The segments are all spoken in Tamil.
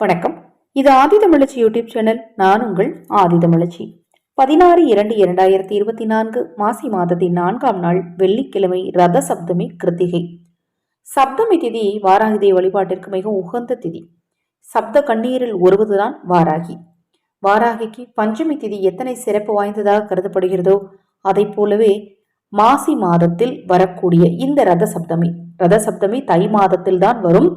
வணக்கம். இது ஆதி தமிழச்சி யூடியூப் சேனல். நான் உங்கள் ஆதி தமிழச்சி. பதினாறு இரண்டு இரண்டாயிரத்தி இருபத்தி நான்கு மாசி மாதத்தின் நான்காம் நாள் வெள்ளிக்கிழமை ரத சப்தமி கிருத்திகை. சப்தமி திதி வாராகி வழிபாட்டிற்கு மிக உகந்த திதி. சப்த கண்ணீரில் ஒருவதுதான் வாராகி. வாராகிக்கு பஞ்சமி திதி எத்தனை சிறப்பு வாய்ந்ததாக கருதப்படுகிறதோ அதை போலவே மாசி மாதத்தில் வரக்கூடிய இந்த ரத சப்தமி ரத சப்தமி தை மாதத்தில் தான் வரும்.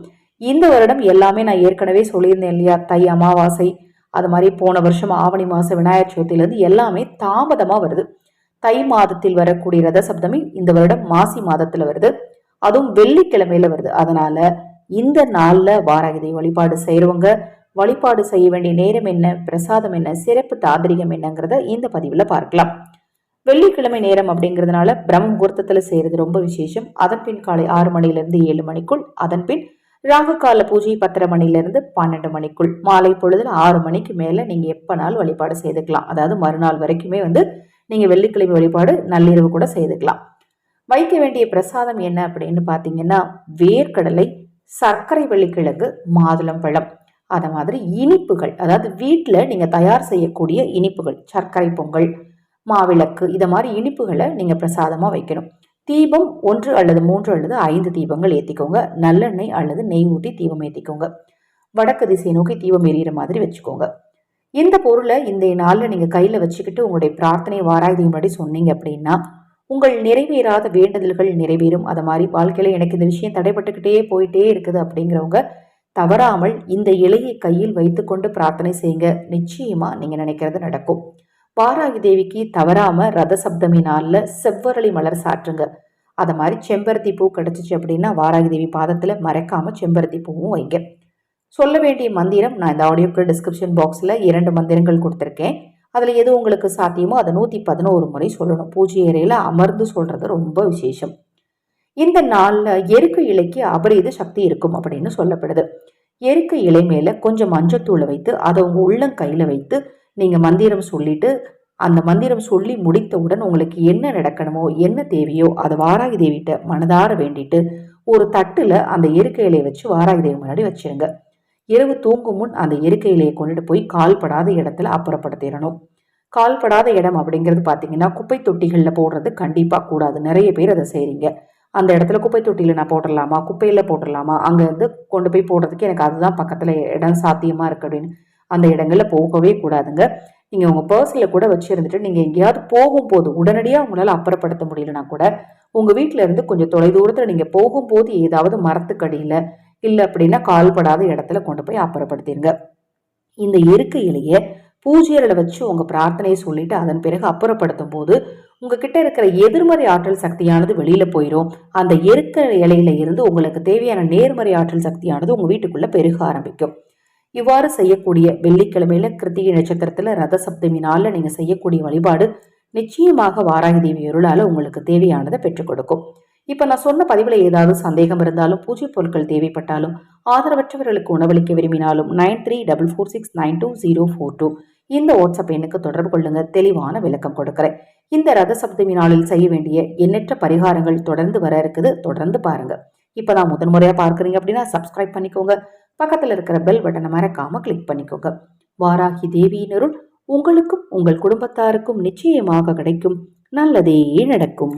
இந்த வருடம் எல்லாமே நான் ஏற்கனவே சொல்லியிருந்தேன் இல்லையா? தை அமாவாசை அது மாதிரி போன வருஷம் ஆவணி மாதம் விநாயகர் சதுர்த்திலேருந்து எல்லாமே தாமதமாக வருது. தை மாதத்தில் வரக்கூடிய ரத சப்தமி இந்த வருடம் மாசி மாதத்தில் வருது. அதுவும் வெள்ளிக்கிழமையில வருது. அதனால இந்த நாளில் வாராகிதை வழிபாடு செய்கிறவங்க வழிபாடு செய்ய வேண்டிய நேரம் என்ன பிரசாதம் என்ன சிறப்பு தாந்திரிகம் என்னங்கிறத இந்த பதிவில் பார்க்கலாம். வெள்ளிக்கிழமை நேரம் அப்படிங்கிறதுனால பிரம்ம முகூர்த்தத்தில் செய்கிறது ரொம்ப விசேஷம். அதன் பின் காலை ஆறு மணிலேருந்து ஏழு மணிக்குள் அதன் பின் ராகு கால பூஜை பத்தரை மணிலேருந்து பன்னெண்டு மணிக்குள். மாலை பொழுதுல ஆறு மணிக்கு மேலே நீங்கள் எப்போனாலும் வழிபாடு செய்துக்கலாம். அதாவது மறுநாள் வரைக்குமே வந்து நீங்கள் வெள்ளிக்கிழமை வழிபாடு நள்ளிரவு கூட செய்துக்கலாம். வைக்க வேண்டிய பிரசாதம் என்ன அப்படின்னு பார்த்தீங்கன்னா வேர்க்கடலை சர்க்கரை வெள்ளிக்கிழங்கு மாதுளம்பழம் அதை மாதிரி இனிப்புகள். அதாவது வீட்டில் நீங்கள் தயார் செய்யக்கூடிய இனிப்புகள். சர்க்கரை பொங்கல் மாவிளக்கு இதை மாதிரி இனிப்புகளை நீங்கள் பிரசாதமாக வைக்கணும். தீபம் ஒன்று அல்லது மூன்று அல்லது ஐந்து தீபங்கள் ஏற்றிக்கோங்க நல்லெண்ணெய் அல்லது நெய் ஊற்றி தீபம் ஏற்றிக்கோங்க வடக்கு திசை நோக்கி தீபம் எரியிற மாதிரி வச்சுக்கோங்க. இந்த பொருளை இந்த நாளில் நீங்கள் கையில் வச்சுக்கிட்டு உங்களுடைய பிரார்த்தனை வாராயதி முன்னாடி சொன்னீங்க அப்படின்னா உங்கள் நிறைவேறாத வேண்டுதல்கள் நிறைவேறும். அதை மாதிரி வாழ்க்கையில் எனக்கு இந்த விஷயம் தடைப்பட்டுக்கிட்டே போயிட்டே இருக்குது அப்படிங்கிறவங்க தவறாமல் இந்த இலையை கையில் வைத்துக்கொண்டு பிரார்த்தனை செய்யுங்க. நிச்சயமாக நீங்கள் நினைக்கிறது நடக்கும். வாராகி தேவிக்கு தவறாம ரத சப்தமி நாளில் செவ்வரளி மலர் சாற்றுங்க. அதை மாதிரி செம்பருத்தி பூ கிடச்சிச்சு அப்படின்னா வாராகி தேவி பாதத்தில் மறைக்காம செம்பருத்தி பூவும் வைங்க. சொல்ல வேண்டிய மந்திரம் நான் இந்த ஆடியோக்கு டிஸ்கிரிப்ஷன் பாக்ஸில் இரண்டு மந்திரங்கள் கொடுத்துருக்கேன். அதில் எது உங்களுக்கு சாத்தியமோ அதை நூற்றி பதினோரு முறை சொல்லணும். பூஜை அறையில் அமர்ந்து சொல்கிறது ரொம்ப விசேஷம். இந்த நாளில் எருக்கு இலைக்கு அபரீத சக்தி இருக்கும் அப்படின்னு சொல்லப்படுது. எருக்கு இலை மேலே கொஞ்சம் மஞ்சத்தூளை வைத்து அதை உங்கள் உள்ளங்கையில் வைத்து நீங்கள் மந்திரம் சொல்லிட்டு அந்த மந்திரம் சொல்லி முடித்தவுடன் உங்களுக்கு என்ன நடக்கணுமோ என்ன தேவையோ அதை வாராகி தேவிட்ட மனதார வேண்டிட்டு ஒரு தட்டில் அந்த எருக்கை இலையை வச்சு வாராகி தேவி முன்னாடி வச்சிருங்க. இரவு தூங்கும் முன் அந்த எருக்கை இலையை கொண்டுட்டு போய் கால்படாத இடத்துல அப்புறப்படுத்திடணும். கால்படாத இடம் அப்படிங்கிறது பார்த்தீங்கன்னா குப்பை தொட்டிகளில் போடுறது கண்டிப்பாக கூடாது. நிறைய பேர் அதை செய்கிறீங்க அந்த இடத்துல குப்பை தொட்டியில் நான் போட்டுடலாமா? குப்பையில் போட்டுடலாமா? அங்கேருந்து கொண்டு போய் போடுறதுக்கு எனக்கு அதுதான் பக்கத்தில் இடம் சாத்தியமாக இருக்குது அப்படின்னு அந்த இடங்களில் போகவே கூடாதுங்க. நீங்கள் உங்கள் பர்ஸில் கூட வச்சுருந்துட்டு நீங்கள் எங்கேயாவது போகும்போது உடனடியாக உங்களால் அப்புறப்படுத்த முடியலனா கூட உங்கள் வீட்டில் இருந்து கொஞ்சம் தொலைதூரத்தில் நீங்கள் போகும்போது ஏதாவது மரத்துக்கடியில் இல்லை அப்படின்னா கால்படாத இடத்துல கொண்டு போய் அப்புறப்படுத்திடுங்க இந்த இருக்கையிலேயே இலையை வச்சு உங்கள் பிரார்த்தனையை சொல்லிட்டு அதன் பிறகு அப்புறப்படுத்தும் போது உங்ககிட்ட இருக்கிற எதிர்மறை ஆற்றல் சக்தியானது வெளியில போயிடும் அந்த எருக்க இலையில இருந்து உங்களுக்கு தேவையான நேர்மறை ஆற்றல் சக்தியானது உங்க வீட்டுக்குள்ள பெருக ஆரம்பிக்கும். இவ்வாறு செய்யக்கூடிய வெள்ளிக்கிழமையில கிருத்திகை நட்சத்திரத்துல ரத சப்தமி நாள்ல நீங்க செய்யக்கூடிய வழிபாடு நிச்சயமாக வாராகி தேவி அருளால உங்களுக்கு தேவையானதை பெற்றுக் கொடுக்கும். இப்ப நான் சொன்ன பதிவுல ஏதாவது சந்தேகம் இருந்தாலும் பூஜை பொருட்கள் தேவைப்பட்டாலும் ஆதரவற்றவர்களுக்கு உணவளிக்க விரும்பினாலும் nine three double four six nine two zero four two இந்த வாட்ஸ்அப் எண்ணுக்கு தொடர்பு கொள்ளுங்க. தெளிவான விளக்கம் கொடுக்குறேன். இந்த ரத சப்தமி நாளில் செய்ய வேண்டிய எண்ணற்ற பரிகாரங்கள் தொடர்ந்து வர இருக்குது. தொடர்ந்து பாருங்க. இப்பதான் முதன்முறையாக பார்க்குறீங்க அப்படின்னா சப்ஸ்கிரைப் பண்ணிக்கோங்க. பக்கத்தில் இருக்கிற பெல் பட்டனை மறக்காம கிளிக் பண்ணிக்கோங்க. வாராகி தேவியினருள் உங்களுக்கும் உங்கள் குடும்பத்தாருக்கும் நிச்சயமாக கிடைக்கும். நல்லதே நடக்கும்.